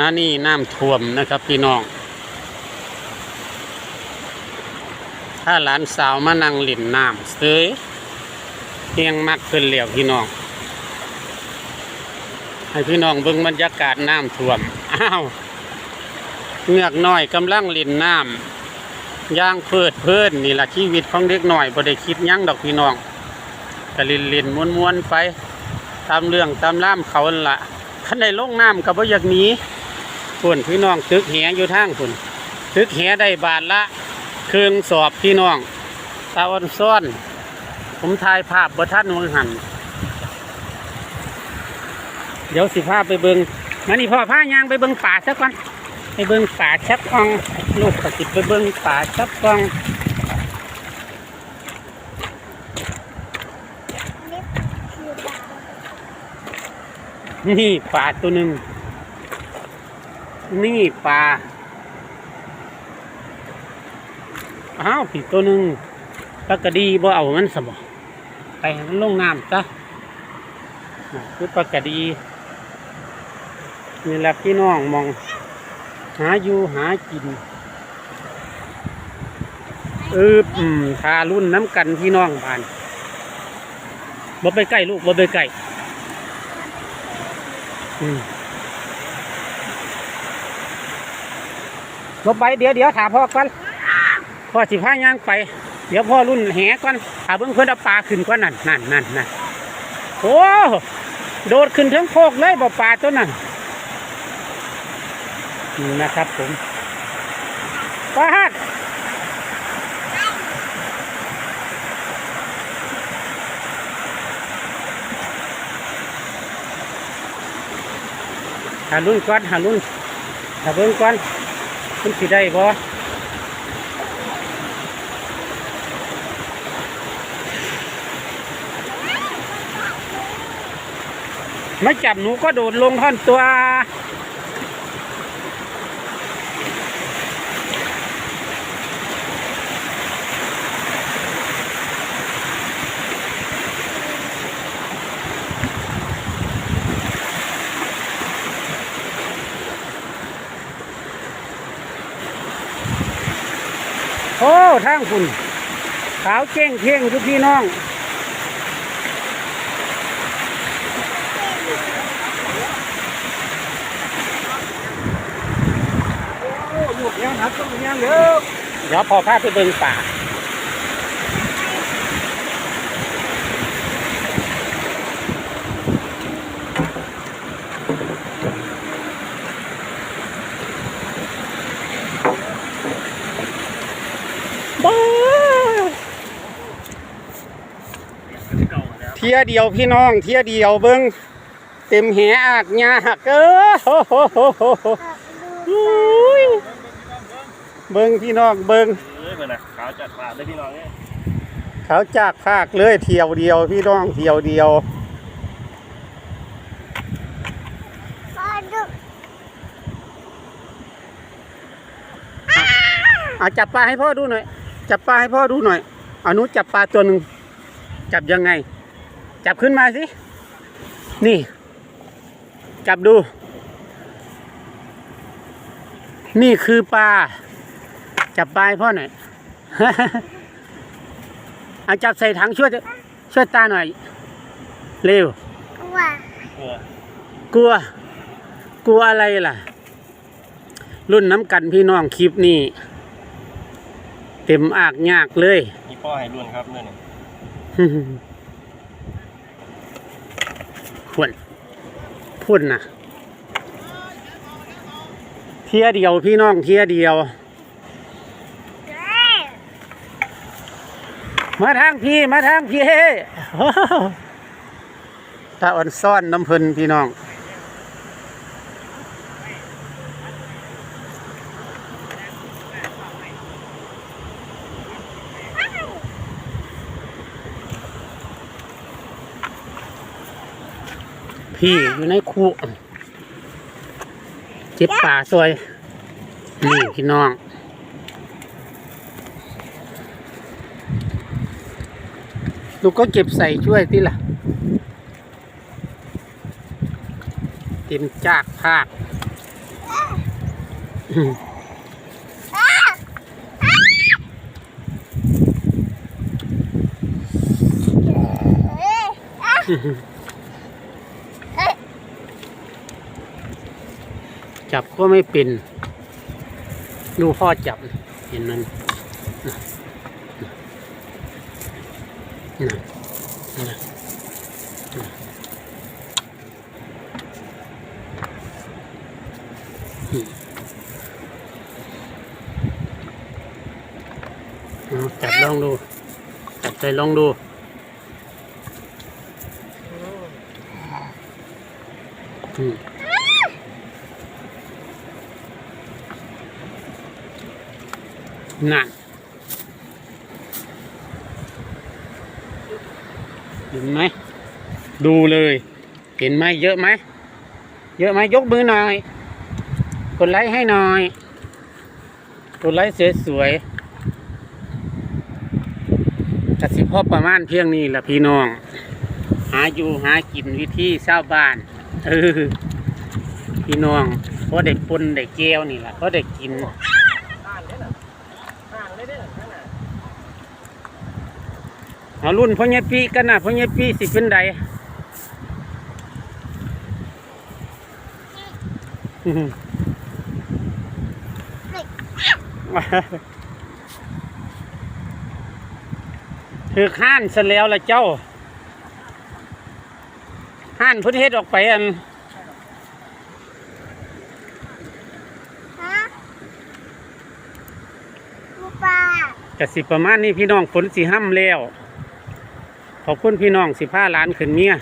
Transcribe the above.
ณะนี้น้ำท่วมนะครับพี่น้อง ถ้าหลานสาวมานั่งเล่นน้ำเสยเพียงมักขึ้นเหลียวพี่น้อง ให้พี่น้องเบิ่งบรรยากาศน้ำท่วม อ้าวเงือกน้อยกำลังเล่นน้ำย่างเพิดเพลินนี่แหละชีวิตของเด็กหน้อยบ่ได้คิดยั้งดอกพี่น้องก็เล่นล่นม้วนมวนๆไปตามเรื่องตามล่ามเขาละขันในลงน้ำกับว่าอยากหนี้ ฝุ่นพี่น้องตึกแหอยู่ทางฝุ่นตึกแหได้บาทละเครื่องสอบพี่น้องตาวันซ่อน ผมถ่ายภาพบท่านวังหัน เดี๋ยวสิพาไปเบิงมานี่พ่อพายางไปเบิงป่าสักวันไปเบิงป่าชับกองลูกก็สิไปเบิงป่าชับกองนี่ปลาตัวหนึ่ง นี่ปลา อ้าวผีตัวหนึ่งปลากระดีบ่เอามันสมอไปมันลงน้ำซะน่ะคือปลากระดีนี่แหละพี่น้องมอง หาอยู่หากินเอออืมทารุ่นน้ำกันพี่น้องผ่านบ่ไปใกล้ลูกบ่ไปใกล้อืม ลบไปเดี๋ยวเดี๋ยวถามพ่อก่อนพ่อสิพาย่างไป เดี๋ยวพ่อรุ่นแหก่อนถาเบิ่งเพิ่อนเอาปลาขึ้นก่อนนั่นนั่นนั่นนั่นโอ้โดดขึ้นทั้งโคกเลยบ่ปลาตัวนั้นนี่นะครับผมปลาฮัดหารุ่นก่อนหารุ่นหาเบิ่งก่อน คุณสิได้บ่ไม่จับหนูก็โดดลงท่อนตัว ทางคุณขาวเจ้งเท่งทุกพี่น้องลูกยังหัดต้องยังเด้อเดี๋ยวพอพาไปเบิ่งป่า ทียเดียวพี่น้องเทียเดียวเบิ้งเต็มแหอากยากเออโอ้โหโหโหโหอุ้ยเบิ้งพี่น้องเบิ้งเอ้ยมันนะขาวจัดปากเลยพี่น้องเนี่ยเขาจากภาคเลยเที่ยวเดียวพี่น้องเที่ยวเดียวเอาจับปลาให้พ่อดูหน่อย จับปลาให้พ่อดูหน่อยเอาหนุจับปลาตัวหนึ่งจับยังไง จับขึ้นมาสิ นี่ จับดู นี่คือปลา จับปลาให้พ่อหน่อยเอาจับใส่ถังช่วยช่วยตาหน่อย เร็วเออกลัว กลัวอะไรล่ะ รุ่นน้ำกันพี่น้องคลิปนี้เต็มอากยากเลย นี่ป้อให้รุ่นครับเนี่ยนี่ พุ่นพุ่นนะเทียเดียวพี่น้องเทียเดียว มาทางพี่มาทางพี่ตาอ่อนซ่อนน้ำพึนพี่น้อง พี่อยู่ในคูเจ็บป่าซวยนี่พี่น้องลูกก็เก็บใส่ช่วยที่ล่ะเต็มจากภาค จับก็ไม่เป็น ดูพ่อจับ เห็นมันจับลองดู จับใจลองดูอืม น่ะเห็นไหม ดูเลย เห็นไหมเยอะไหม เยอะไหมยกมือหน่อย กดไลค์ให้หน่อย กดไลค์สวยๆกสิพ่อประมาณเพียงนี้แหละพี่น้อง หาอยู่หากินวิธีชาวบ้านเออพี่น้องเพอได้ปนได้แก้วนี่แหละเพอได้กิน ห่างเลยน่ะห่าง เอนั่นเอารุ่นพ่อใหญ่ปีกันนะพ่อใหญ่ปีสิเป็นใดถือข้านซะแล้วละเจ้าห้านพุทธเทศออกไปอัน ฮะลูกปลากะสิประมาณนี้พี่น้องฝนสีห้ำแล้ว ขอบคุณพี่น้องสิผ้าล้านขึ้นเมีย